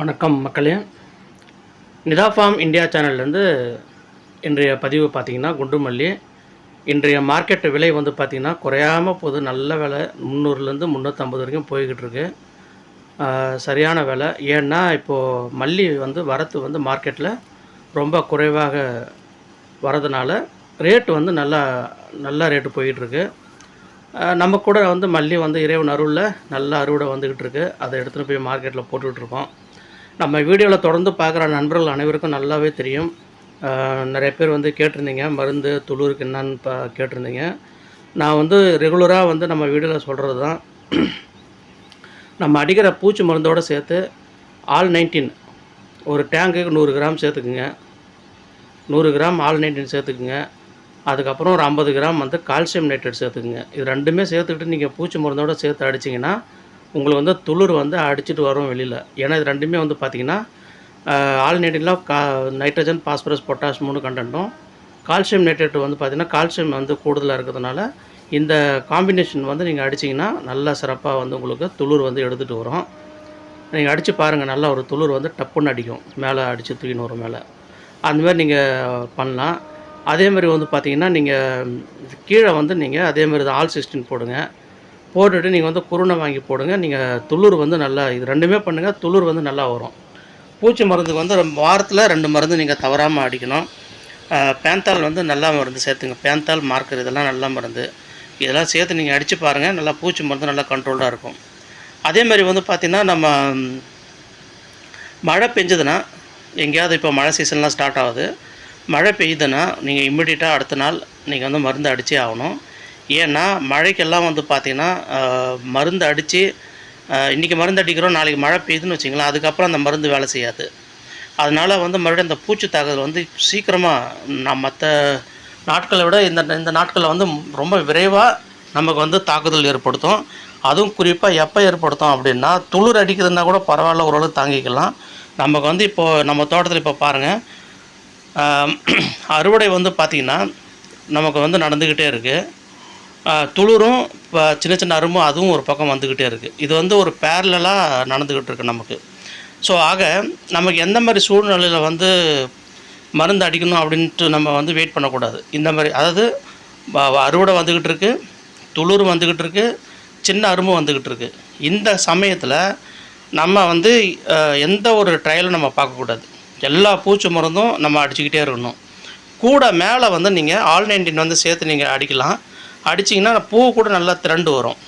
வணக்கம் மக்களே. Nita form India சேனல்லேருந்து இன்றைய பதிவு பார்த்திங்கன்னா குண்டு மல்லி இன்றைய மார்க்கெட் விலை வந்து பார்த்திங்கன்னா குறையாமல் போகுது நல்ல விலை முந்நூறுலேருந்து முந்நூற்றம்பது வரைக்கும் போய்கிட்டு இருக்கு. சரியான விலை. ஏன்னா இப்போது மல்லி வந்து வரத்து வந்து மார்க்கெட்டில் ரொம்ப குறைவாக வரதுனால ரேட்டு வந்து நல்லா நல்ல ரேட்டு போயிட்டுருக்கு நம்ம கூட வந்து மல்லி வந்து இறைவன் அருளில் நல்ல அறுவடை வந்துக்கிட்டு இருக்குது அதை எடுத்துகிட்டு போய் மார்க்கெட்டில் போட்டுட்ருக்கோம் நம்ம வீடியோவில் தொடர்ந்து பார்க்குற நண்பர்கள் அனைவருக்கும் நல்லாவே தெரியும். நிறைய பேர் வந்து கேட்டிருந்தீங்க. மருந்து துளுருக்கு என்னன்னு பா கேட்டிருந்தீங்க. நான் வந்து ரெகுலராக வந்து நம்ம வீடியோவில் சொல்கிறது தான். நம்ம அடிக்கிற பூச்சி மருந்தோடு சேர்த்து ஆல் நைன்டீன் ஒரு டேங்குக்கு நூறு கிராம் சேர்த்துக்குங்க. நூறு கிராம் ஆல் நைன்டீன் சேர்த்துக்குங்க. அதுக்கப்புறம் ஒரு ஐம்பது கிராம் வந்து கால்சியம் நைட்ரேட் சேர்த்துக்குங்க. இது ரெண்டுமே சேர்த்துக்கிட்டு நீங்கள் பூச்சி மருந்தோடு சேர்த்து அடிச்சிங்கன்னா உங்களுக்கு வந்து துளிர் வந்து அடிச்சிட்டு வரும் வெளியில். ஏன்னா இது ரெண்டுமே வந்து பார்த்திங்கன்னா ஆல் கா நைட்ரஜன் பாஸ்பரஸ் பொட்டாஷ் மூணு கண்டென்ட்டும் கால்சியம் நைட்ரேட் வந்து பார்த்தீங்கன்னா கால்சியம் வந்து கூடுதலாக இருக்கிறதுனால இந்த காம்பினேஷன் வந்து நீங்கள் அடிச்சிங்கன்னா நல்லா சிறப்பாக வந்து உங்களுக்கு துளிர் வந்து எடுத்துகிட்டு வரும். நீங்கள் அடித்து பாருங்கள் நல்லா ஒரு துளிர் வந்து டப்புன்னு அடிக்கும். மேலே அடித்து தூக்கின்னு வரும் மேலே. அந்தமாதிரி நீங்கள் பண்ணலாம். அதேமாதிரி வந்து பார்த்தீங்கன்னா நீங்கள் கீழே வந்து நீங்கள் அதே மாதிரி தான் ஆல் சிஸ்டின் போடுங்க. போட்டுட்டு நீங்கள் வந்து குருணை வாங்கி போடுங்க. நீங்கள் துளிர் வந்து நல்லா இது ரெண்டுமே பண்ணுங்கள் துளிர் வந்து நல்லா வரும். பூச்சி மருந்துக்கு வந்து ரொம்ப வாரத்தில் ரெண்டு மருந்து நீங்கள் தவறாமல் அடிக்கணும். பேந்தால் வந்து நல்லா மருந்து சேர்த்துங்க. பேந்தால் மார்க்கர் இதெல்லாம் நல்ல மருந்து. இதெல்லாம் சேர்த்து நீங்கள் அடித்து பாருங்கள் நல்லா பூச்சி மருந்து நல்லா கண்ட்ரோல்டாக இருக்கும். அதே மாதிரி வந்து பார்த்திங்கன்னா நம்ம மழை பெஞ்சதுன்னா எங்கேயாவது இப்போ மழை சீசன்லாம் ஸ்டார்ட் ஆகுது. மழை பெய்யுதுன்னா நீங்கள் இம்மிடியட்டாக அடுத்த நாள் நீங்கள் வந்து மருந்து அடித்தே ஆகணும். ஏன்னா மழைக்கெல்லாம் வந்து பார்த்திங்கன்னா மருந்து அடித்து இன்றைக்கி மருந்து அடிக்கிறோம் நாளைக்கு மழை பெய்யுதுன்னு வச்சிங்களேன் அதுக்கப்புறம் அந்த மருந்து வேலை செய்யாது. அதனால் வந்து மறுபடியும் அந்த பூச்சி தாக்குதல் வந்து சீக்கிரமாக நான் மற்ற நாட்களை விட இந்த இந்த நாட்களில் வந்து ரொம்ப விரைவாக நமக்கு வந்து தாக்குதல் ஏற்படுத்தும். அதுவும் குறிப்பாக எப்போ ஏற்படுத்தும் அப்படின்னா துளிர் அடிக்குதுன்னா கூட பரவாயில்ல ஓரளவு தாங்கிக்கலாம். நமக்கு வந்து இப்போது நம்ம தோட்டத்தில் இப்போ பாருங்கள் அறுவடை வந்து பார்த்திங்கன்னா நமக்கு வந்து நடந்துக்கிட்டே இருக்குது துளிரும் இப்போ சின்ன சின்ன அரும்பும் அதுவும் ஒரு பக்கம் வந்துக்கிட்டே இருக்குது இது வந்து ஒரு பேரலாக நடந்துக்கிட்டு இருக்கு நமக்கு. ஸோ ஆக நமக்கு எந்த மாதிரி சூழ்நிலையில் வந்து மருந்து அடிக்கணும் அப்படின்ட்டு நம்ம வந்து வெயிட் பண்ணக்கூடாது. இந்த மாதிரி அதாவது அறுவடை வந்துக்கிட்டு இருக்கு துளிர் வந்துக்கிட்டு இருக்கு சின்ன அரும்பு வந்துக்கிட்டு இருக்கு. இந்த சமயத்தில் நம்ம வந்து எந்த ஒரு ட்ரையலும் நம்ம பார்க்கக்கூடாது. எல்லா பூச்சி மருந்தும் நம்ம அடிச்சுக்கிட்டே இருக்கணும். கூட மேலே வந்து நீங்கள் ஆல் நைன்டீன் வந்து சேர்த்து நீங்கள் அடிக்கலாம். அடிச்சிங்கன்னா பூ கூட நல்லா திரண்டு வரும்.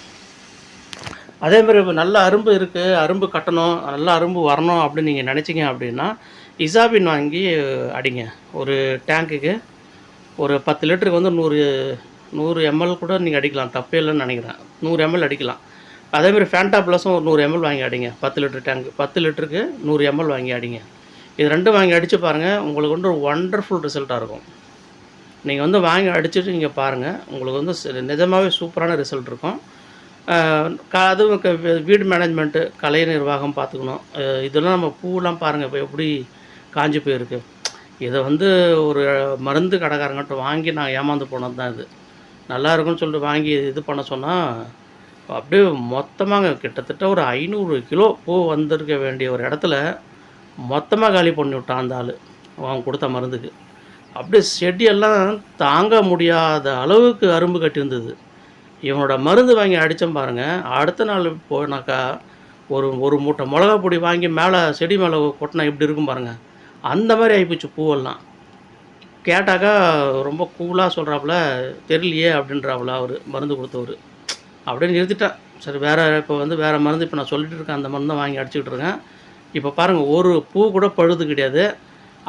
அதே மாதிரி இப்போ நல்ல அரும்பு இருக்குது அரும்பு கட்டணும் நல்ல அரும்பு வரணும் அப்படின்னு நீங்கள் நினச்சிங்க அப்படின்னா இசாபின் வாங்கி அடிங்க. ஒரு டேங்க்குக்கு ஒரு பத்து லிட்டருக்கு வந்து நூறு நூறு எம்எல் கூட நீங்கள் அடிக்கலாம். தப்பே இல்லைன்னு நினைக்கிறேன். நூறு எம்எல் அடிக்கலாம். அதேமாதிரி ஃபேண்டா ப்ளஸும் ஒரு நூறு எம்எல் வாங்கி அடிங்க. பத்து லிட்டர் டேங்க் பத்து லிட்டருக்கு நூறு எம்எல் வாங்கி அடிங்க. இது ரெண்டும் வாங்கி அடித்து பாருங்கள் உங்களுக்கு வந்து ஒரு ஒண்டர்ஃபுல் ரிசல்ட்டாக இருக்கும். நீங்கள் வந்து வாங்கி அடிச்சுட்டு நீங்கள் பாருங்கள் உங்களுக்கு வந்து நிஜமாகவே சூப்பரான ரிசல்ட் இருக்கும். அதுவும் க- வீடு மேனேஜ்மெண்ட்டு கலை நிர்வாகம் பார்த்துக்கணும். இதெல்லாம் நம்ம பூவெல்லாம் பாருங்கள் இப்போ எப்படி காஞ்சி போயிருக்கு. இதை வந்து ஒரு மருந்து கடைக்காரங்கிட்ட வாங்கி நான் ஏமாந்து போனது தான் இது. நல்லா இருக்குன்னு சொல்லிட்டு வாங்கி இது பண்ண சொன்னால் அப்படியே மொத்தமாக கிட்டத்தட்ட ஒரு ஐநூறு கிலோ பூ வந்திருக்க வேண்டிய ஒரு இடத்துல மொத்தமாக காலி பண்ணி விட்டான் அந்த ஆள். அவன் கொடுத்த மருந்துக்கு. அப்படியே செடியெல்லாம் தாங்க முடியாத அளவுக்கு அரும்பு கட்டியிருந்தது இவனோட மருந்து வாங்கி அடித்தேன் பாருங்கள் அடுத்த நாள் போனாக்கா ஒரு ஒரு மூட்டை மிளகா பொடி வாங்கி மேலே செடி மேலே கொட்டினா இப்படி இருக்கும் பாருங்கள் அந்த மாதிரி ஆகிப்போச்சு பூவெல்லாம். கேட்டாக்கா ரொம்ப கூலாக சொல்கிறாப்புல தெரியலையே அப்படின்றாப்புல அவர் மருந்து கொடுத்தவர். அப்படின்னு நிறுத்திட்டேன். சரி வேறு இப்போ வந்து வேறு மருந்து இப்போ நான் சொல்லிட்டு இருக்கேன். அந்த மருந்தை வாங்கி அடிச்சுக்கிட்டு இருக்கேன். இப்போ பாருங்கள் ஒரு பூ கூட பழுது கிடையாது.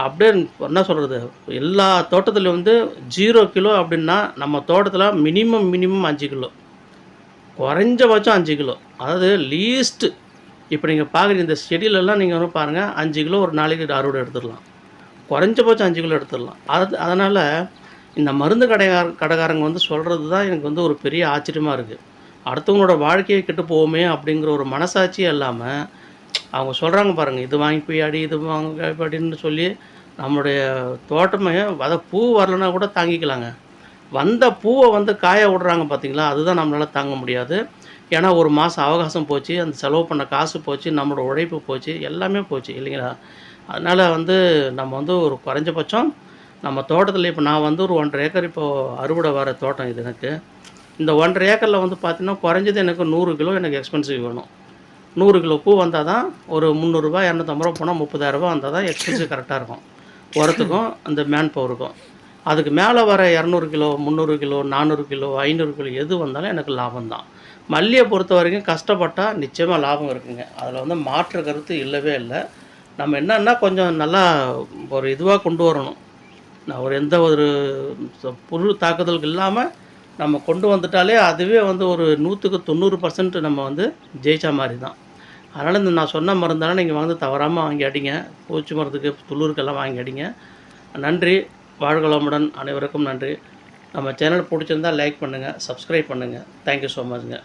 அப்படியே என்ன சொல்கிறது எல்லா தோட்டத்துலையும் வந்து ஜீரோ கிலோ அப்படின்னா நம்ம தோட்டத்தில் மினிமம் மினிமம் அஞ்சு கிலோ. குறைஞ்சபட்சம் அஞ்சு கிலோ. அதாவது லீஸ்ட்டு இப்போ நீங்கள் பார்க்குறீங்க இந்த செடியிலெல்லாம் நீங்கள் வந்து பாருங்கள் அஞ்சு கிலோ ஒரு நாளைக்கு அறுவடை எடுத்துடலாம். குறைஞ்சபட்சம் அஞ்சு கிலோ எடுத்துடலாம். அது அதனால் இந்த மருந்து கடைக்கார கடைக்காரங்க வந்து சொல்கிறது தான் எனக்கு வந்து ஒரு பெரிய ஆச்சரியமாக இருக்குது அடுத்தவங்களோட வாழ்க்கையை கெட்டு போவோமே அப்படிங்கிற ஒரு மனசாட்சியே இல்லாமல் அவங்க சொல்கிறாங்க பாருங்கள் இது வாங்கி போய் அடி இது வாங்க அப்படின்னு சொல்லி நம்மளுடைய தோட்டமே அதை பூ வரலன்னா கூட தாங்கிக்கலாங்க. வந்த பூவை வந்து காய விடுறாங்க பார்த்தீங்களா அதுதான் நம்மளால் தாங்க முடியாது. ஏன்னா ஒரு மாதம் அவகாசம் போச்சு அந்த செலவு பண்ண காசு போச்சு நம்மளோட உழைப்பு போச்சு எல்லாமே போச்சு இல்லைங்களா? அதனால் வந்து நம்ம வந்து ஒரு குறைஞ்சபட்சம் நம்ம தோட்டத்தில் இப்போ நான் வந்து ஒரு ஒன்றரை ஏக்கர் இப்போது அறுவடை வர தோட்டம் இது எனக்கு. இந்த ஒன்றரை ஏக்கரில் வந்து பார்த்திங்கன்னா குறைஞ்சது எனக்கு நூறு கிலோ எனக்கு எக்ஸ்பென்சிவ் வேணும். நூறு கிலோ பூ வந்தால் தான் ஒரு முந்நூறுரூவா இரநூத்தம்பது ரூபா போனால் முப்பதாயிரரூபா வந்தால் தான் எக்ஸ்பென்சிவ் கரெக்டாக இருக்கும். உரத்துக்கும் அந்த மேன் பவருக்கும் அதுக்கு மேலே வர இரநூறு கிலோ முந்நூறு கிலோ நானூறு கிலோ ஐநூறு கிலோ எது வந்தாலும் எனக்கு லாபம் தான் மல்லியை பொறுத்த வரைக்கும் கஷ்டப்பட்டால் நிச்சயமாக லாபம் இருக்குங்க. அதில் வந்து மாற்று கருத்து இல்லவே இல்லை. நம்ம என்னென்னா கொஞ்சம் நல்லா ஒரு இதுவாக கொண்டு வரணும். நான் ஒரு எந்த ஒரு புழு தாக்குதலுக்கு இல்லாமல் நம்ம கொண்டு வந்துட்டாலே அதுவே வந்து ஒரு நூற்றுக்கு தொண்ணூறு பர்சன்ட் நம்ம வந்து ஜெயித்த மாதிரி தான் அதனால் இந்த நான் சொன்ன மருந்தெல்லாம் நீங்கள் வந்து தவறாமல் வாங்கி அடிங்க பூச்சி மருந்துக்கு துளுருக்கெல்லாம் வாங்கி அடிங்க நன்றி. வாழ்கலமுடன் அனைவருக்கும் நன்றி. நம்ம சேனல் பிடிச்சிருந்தா லைக் பண்ணுங்கள் சப்ஸ்கிரைப் பண்ணுங்கள் தேங்க்யூ ஸோ மச்ங்க